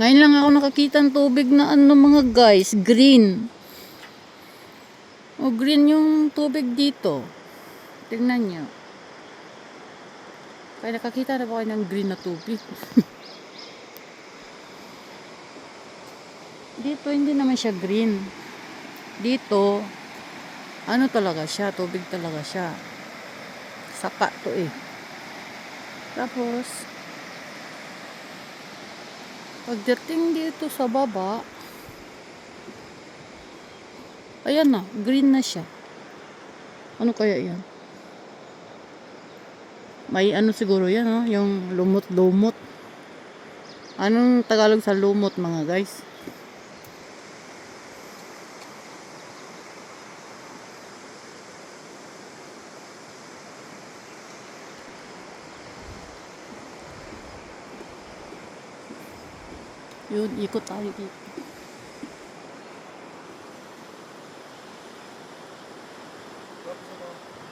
Ngayon lang ako nakakita ng tubig na ano mga guys, green. O green yung tubig dito. Tingnan nyo. Kaya nakakita na ba kayo ng green na tubig? dito hindi naman siya green. Dito, ano talaga siya, tubig talaga siya. Sapa to eh. Tapos, pagdating dito sa baba, ayan na, green na siya. Ano kaya yan? May ano siguro yan, oh, yung lumot-lumot. Anong Tagalog sa lumot, mga guys? 요, 이것도 알기.